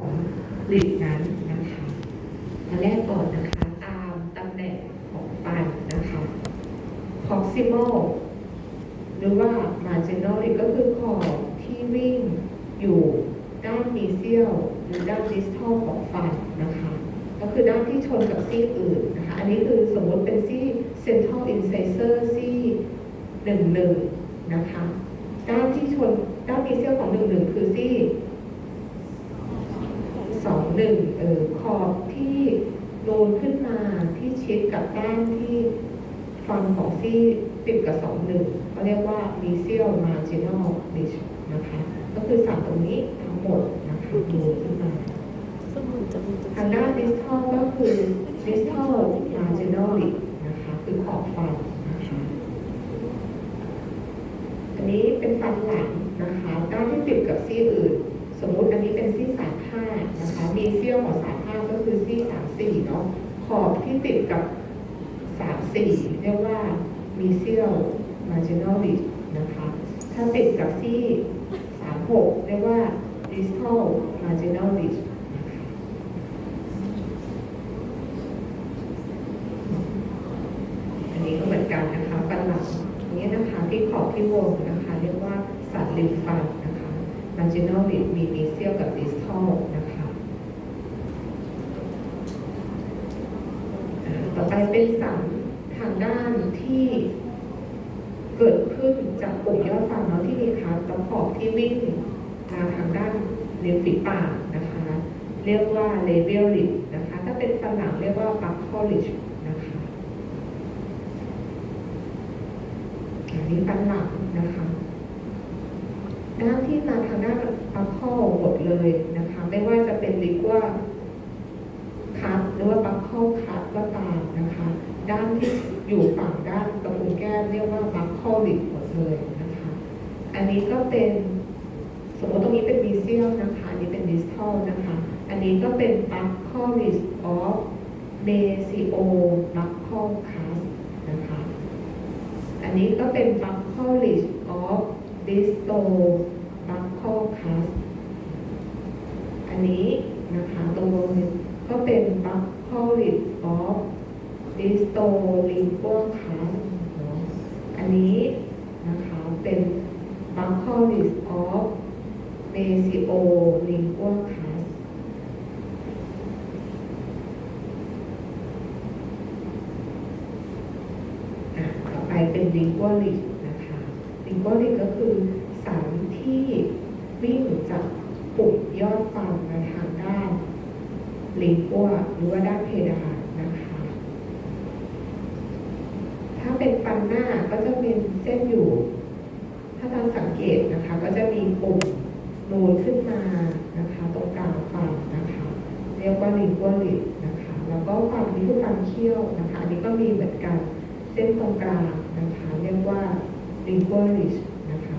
ของลิดนั้นนะคะอันแรกก่อนนะคะตามตำแหน่งของฟันนะคะ proximal หรือว่า marginal ก็คือขอบที่วิ่งอยู่ด้าน mesial หรือด้าน distal ของฟันนะคะ ก็คือด้านที่ชนกับซี่อื่นนะคะ อันนี้คือสมมติเป็นซี่ central incisor ซี่หนึ่งหนึ่งนะคะ ด้านที่ชนด้าน mesial ของหนึ่งหนึ่งคือซี่ หนึ่งเออขอบที่โนนขึ้นมาที่ชิดกับด้านที่ฟันของซี่ติดกับสองหนึ่งเขาเรียกว่า mesial marginal niche นะคะ ก็คือสามตรงนี้ทั้งหมดนะคะดูขึ้นมาทางด้าน distal ก็คือ distal marginal lip นะคะคือขอบฟันนะคะอันนี้เป็นฟันหลังนะคะ ด้านที่ติดกับซี่อื่น สมมุติอันนี้เป็นซี่สามห้านะคะมีเซี่ยวของสามห้าก็คือซี่สามสี่เนาะขอบที่ติดกับสามสี่เรียกว่ามีเซี่ยว marginal lip นะคะ ถ้าติดกับซี่สามหกเรียกว่า distal marginal lip นะคะอันนี้ก็เหมือนกันนะคะฟันหลังอันนี้นะคะที่ขอบที่วงนะคะ เรียกว่าสันลิมฟันนะคะ marginal lip มี mesial กับ distal นะคะต่อไปเป็นสันทางด้านที่เกิดขึ้นจากปุ่มยอดฟันเนาะที่มีขาตะขอบที่วิ่งมาทางด้านริมฝีปากนะคะ เรียกว่า labial lip นะคะ ถ้าเป็นฟันหลังเรียกว่า buccal lip นะคะอันนี้ฟันหลังนะคะ ด้านที่มาทางด้านปักข้อหมดเลยนะคะ ไม่ว่าจะเป็นลิกว่าคัพหรือว่าปักข้อคัพก็ตามนะคะ ด้านที่อยู่ฝั่งด้านกระพุ้งแก้มเรียกว่าปักข้อลิกหมดเลยนะคะ อันนี้ก็เป็นสมมติตรงนี้เป็นมีเซียลนะคะ อันนี้เป็นดิสทอลนะคะ อันนี้ก็เป็นปักข้อลิสออฟเมซิโอปักข้อคัสนะคะ อันนี้ก็เป็น buccal ridge of distal buccal cusp อั นนี้นะคะตรงนี้ก็เป็น buccal ridge of distal lingual cusp เนอะอันนี้นะคะเป็น buccal ridge of mesio lingual cusp อะต่อไปเป็น lingual ridge นะคะ lingual ridge ก็คือสันที่วิ่งจากปุ่มยอดฟันมาทางด้าน lingual หรือว่าด้านเพดานนะคะ ถ้าเป็นฟันหน้าก็จะเป็นเส้นอยู่ ถ้าตามสังเกตนะคะ ก็จะมีปุ่มนูนขึ้นมานะคะตรงกลางฟันนะคะเรียกว่า lingual ridge นะคะ แล้วก็ฟันนี้คือฟันเคี้ยวนะคะ อันนี้ก็มีเหมือนกันเส้นตรงกลางนะคะ เรียกว่า lingual ridge นะคะ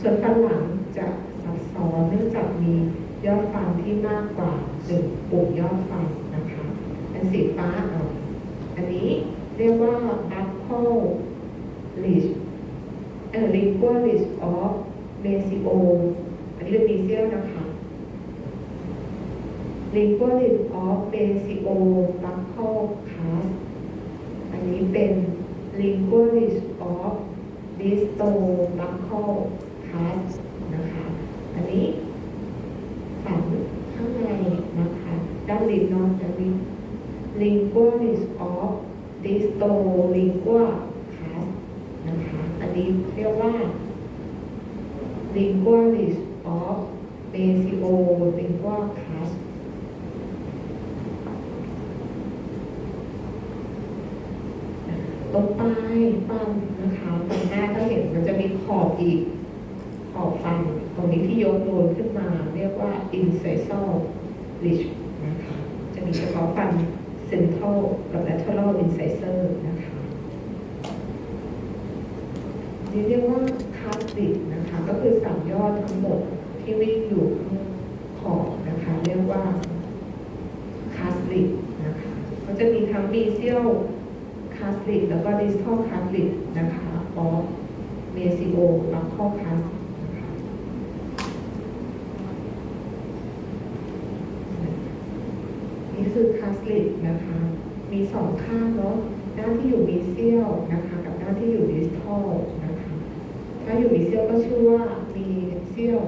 ส่วนฟันหลังจะซับซ้อนเนื่องจากมียอดฟันที่มากกว่าหนึ่งปุ่มยอดฟันนะคะเป็นสีฟ้าอ่อนอันนี้เรียกว่า buccal ridge เอ่อ lingual ridge of mesio อันนี้เป็น mesial นะคะ lingual ridge of mesio buccal cusp อันนี้เป็น ตูบัคโคคัสนะคะ อันนี้ฝังข้างในนะคะด้านลิ้นเนาะจะมีลิงกัวลิสออฟดิสโตลิงกัวคัสนะคะ อันนี้เรียกว่าลิงกัวลิสออฟเบซิโอลิงกัวคัสลงไปฟังนะคะ อบอีกขอบฟันตรงนี้ที่ยกโดนขึ้นมาเรียกว่า incisal ridge นะคะจะมีเฉพาะฟัน central กับ lateral incisor นะคะนี่เรียกว่า cusp ridge นะคะ ก็คือสามยอดทั้งหมดที่วิ่งอยู่ข้างขอบนะคะ เรียกว่า cusp ridge นะคะก็จะมีทั้ง mesial คาสลิดแล้วก็ดิสทอลคาสลิดนะคะออฟ เมซิโอลับข้อคาสนี่คือคาสลิดนะคะ มีสองข้างเนาะด้านที่อยู่มีเซียลนะคะ กับด้านที่อยู่ดิสทอลนะคะ ถ้าอยู่มีเซียลก็ชื่อว่ามีเซียล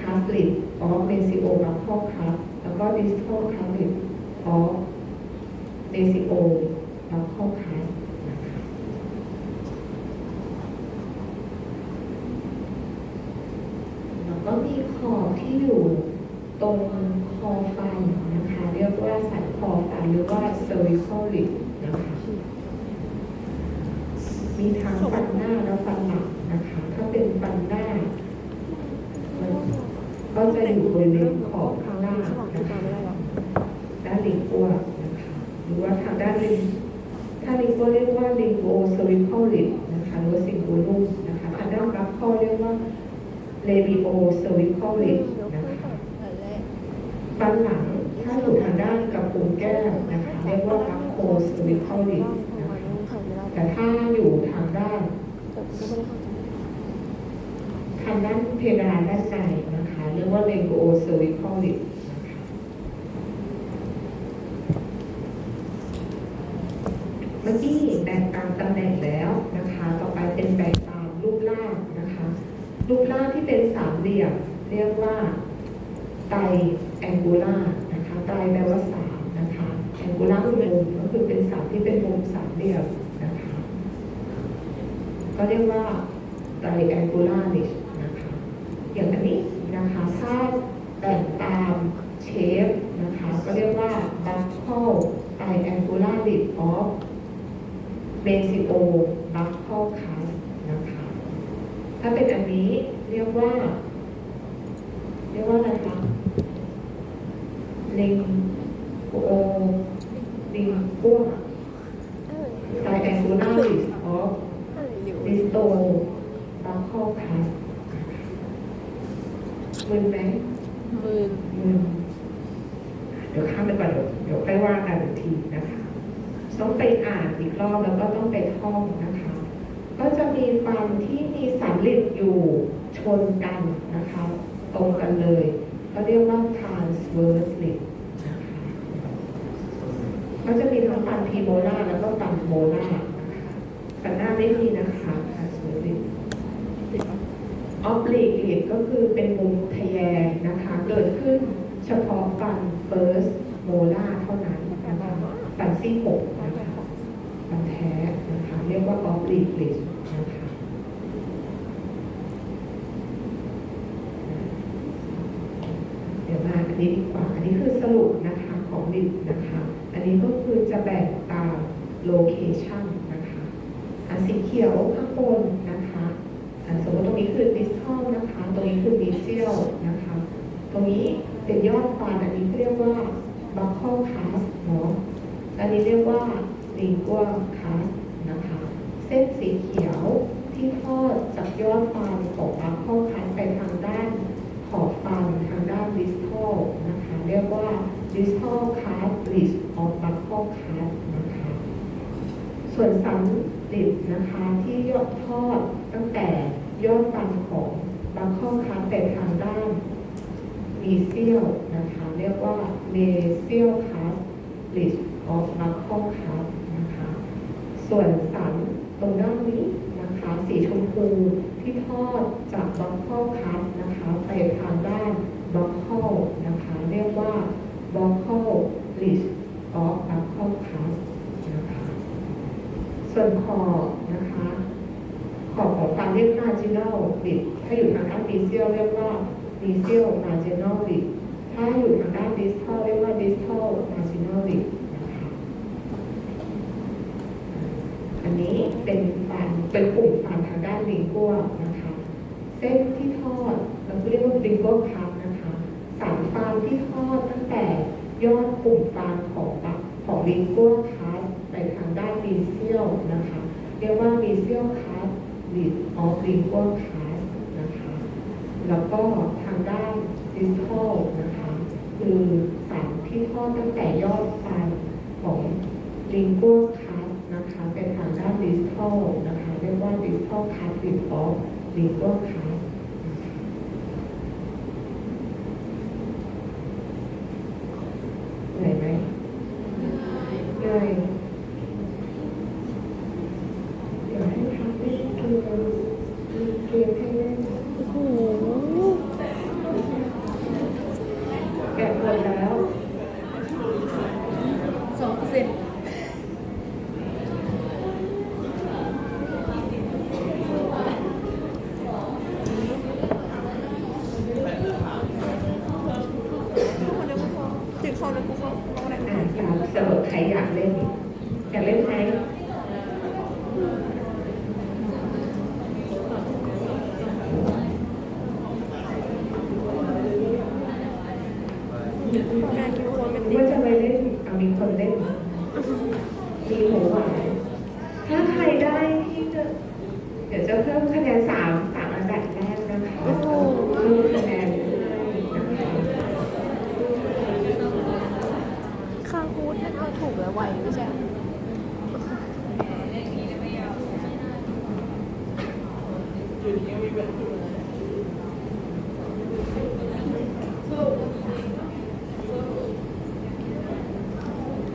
คาสลิดออฟเมซิโอบัคพอคัสแล้วก็ดิสทอลคาสลิดออฟเมซิโอบัคพอคัสนะคะ แล้วก็มีขอบที่อยู่ตรงคอฟันนะคะ เรียกว่าสันคอฟันหรือว่า cervical lip นะคะ มีทั้งฟันหน้าและฟันหลังนะคะ ถ้าเป็นฟันหน้า มันก็จะอยู่บ ริเวณขอบข้างล่านะคะด้านลิงกัวนะคะหรือว่าทางด้านลิงถ้าลิงกัวเรียกว่าลิงโกเซอริคอลลิปนะคะหรือว่าซิงโกลุ่มนะคะทางด้านรับคอเรียกว่าเลบิโอเซอริคอลลิปนะคะฟันหลังถ้าอยู่ทางด้านกับปูแก้มนะคะเรียกว่ารับโคเซอริคอลลิปนะคะแต่ถ้าอยู่ทางด้านทางด้านเพดานด้านในนะคะ เรียกว่าเลโกเซอริคอลลิปนะคะเมื่อกี้แบ่งตามตำแหน่งแล้วนะคะ ต่อไปเป็นแบ่งตามรูปร่างนะคะ รูปร่างที่เป็นสามเหลี่ยมเรียกว่าไตแองกูล่านะคะไตแปลว่าสามนะคะแองกูล่าคือมุมก็คือเป็นสามที่เป็นมุมสามเหลี่ยมนะคะ ก็เรียกว่าไตแองกูล่านิชนะคะ อย่างอันนี้นะคะถ้าแบ่งตามเชฟนะคะ ก็เรียกว่าบัคเคิลไตแองกูล่าลิปออฟเบซิโอบัคเคิลคัสนะคะ ถ้าเป็นอันนี้เรียกว่า เรียกว่าอะไรคะลิงโอลิงกัวไตแองกูล่าลิปออฟดิสโตบัคคอคัสมึนไหมมือ มึนเดี๋ยวข้ามไปก่อนเดี๋ยวเดี๋ยวไปว่ากันอีกทีนะคะ ต้องไปอ่านอีก รอบแล้วก็ต้องไปท่องนะคะ ก็จะมีฟันที่มีสามเหลี่ยมอยู่ชนกันนะคะ ตรงกันเลยก็เรียกว่า transverse lip นะคะก็จะมีทั้งฟันพีโมล่าแล้วก็ฟันโมล่าร์นะคะฟันหน้าไม่มีนะคะ transverse lip ติดปะออฟลีกลิปก็คือเป็นมุมทะแยงนะคะ เกิดขึ้นเฉพาะฟันเฟิร์สโมล่าเท่านั้นนะคะฟันซี่หกนะคะฟันแท้นะคะเรียกว่าออฟลีกลิปนะคะเดี๋ยวมาอันนี้ดีกว่า อันนี้คือสรุปนะคะของลิปนะคะ อันนี้ก็คือจะแบ่งตามโลเคชันนะคะอันสีเขียวข้างบนนะคะอ่าสมมติตรงนี้คือดิสทอลนะคะ ตรงนี้คือดิเซียลนะคะ ตรงนี้เป็นยอดฟันอันนี้เรียกว่าบัคคิลคัสเนาะอันนี้เรียกว่า ลิงกัวคัสนะคะ เส้นสีเขียวที่ทอดจากยอดฟันของบัคเคิลคัสไปทางด้านขอบฟันทางด้านดิสทอลนะคะ เรียกว่า distal card bridge of buccal card นะคะ ส่วนสันลิดนะคะที่ยอดทอดตั้งแต่ยอดฟันของ buccal card ไปทางด้าน mesial นะคะ เรียกว่า mesial card bridge of buccal card น ส่วนสันตรงด้านนี้นะคะ สีชมพูที่ทอดจากบัคเคิลคัสนะคะ ไปทางด้านบัคเคิลนะคะ เรียกว่าบัคเคิลลิชออฟบัคเคิลคัสนะคะ ส่วนขอบนะคะขอบของฟันเรียก marginal lip ถ้าอยู่ทางด้าน mesial เรียกว่า mesial marginal lip ถ้าอยู่ทางด้าน distal เรียกว่า distal marginal lip นะคะ อันนี้เป็นฟันเป็นกลุ่มฟันทางด้านลิงกัวนะคะเส้นที่ทอดเราเรียกว่าลิงกัวคัพนะคะสามฟันที่ทอดตั้งแต่ยอดกลุ่มฟันของปากของลิงกัวคัพไปทางด้านมีเซียลนะคะเรียกว่ามีเซียลคัพลิดอออฟลิงกัวคัพนะคะแล้วก็ทางด้านดิสทอลนะคะคือสันที่ทอดตั้งแต่ยอดฟันของลิงกัวค ทัลนะคะเรียกว่าดิจิทัลคัสติดออฟดิจิทัลคัสเหนื่อยไหมเหนื่อยเดี๋ยวให้พักนิดนึมเกมให้เล่นโอ้โหแกะหมดแล้วสองเปอร์เซ็นต์ ดนั่นก็ถู